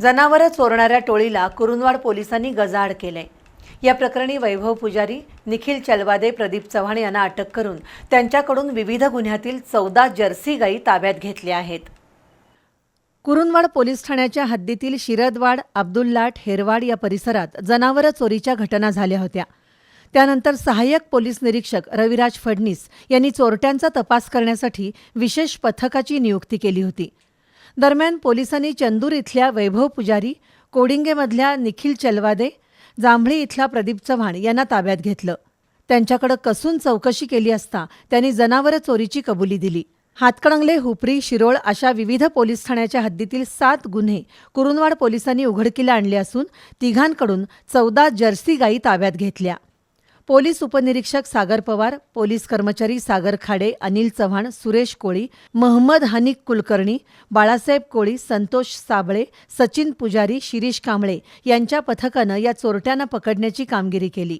जनावरं चोरणाऱ्या टोळीला कुरुंदवाड पोलिसांनी गजाआड केलंय. या प्रकरणी वैभव पुजारी निखिल चलवादे प्रदीप चव्हाण यांना अटक करून त्यांच्याकडून विविध गुन्ह्यातील चौदा जर्सी गायी ताब्यात घेतल्या आहेत. कुरुंदवाड पोलीस ठाण्याच्या हद्दीतील शिरदवाड अब्दुल्लाट हेरवाड या परिसरात जनावरं चोरीच्या घटना झाल्या होत्या. त्यानंतर सहाय्यक पोलीस निरीक्षक रविराज फडणीस यांनी चोरट्यांचा तपास करण्यासाठी विशेष पथकाची नियुक्ती केली होती. दरम्यान पोलिसांनी चंदूर इथल्या वैभव पुजारी कोडिंगेमधल्या निखिल चलवादे जांभळी इथला प्रदीप चव्हाण यांना ताब्यात घेतलं. त्यांच्याकडे कसून चौकशी केली असता त्यांनी जनावरं चोरीची कबुली दिली. हातकणंगले हुपरी शिरोळ अशा विविध पोलीस ठाण्याच्या हद्दीतील सात गुन्हे कुरुंदवाड पोलिसांनी उघडकीला आणले असून तिघांकडून चौदा जर्सी गायी ताब्यात घेतल्या. पोलीस उपनिरीक्षक सागर पवार पोलीस कर्मचारी सागर खाडे अनिल चव्हाण सुरेश कोळी महम्मद हनिक कुलकर्णी बाळासाहेब कोळी संतोष साबळे सचिन पुजारी शिरीष कांबळे यांच्या पथकानं या चोरट्यांना पकडण्याची कामगिरी केली.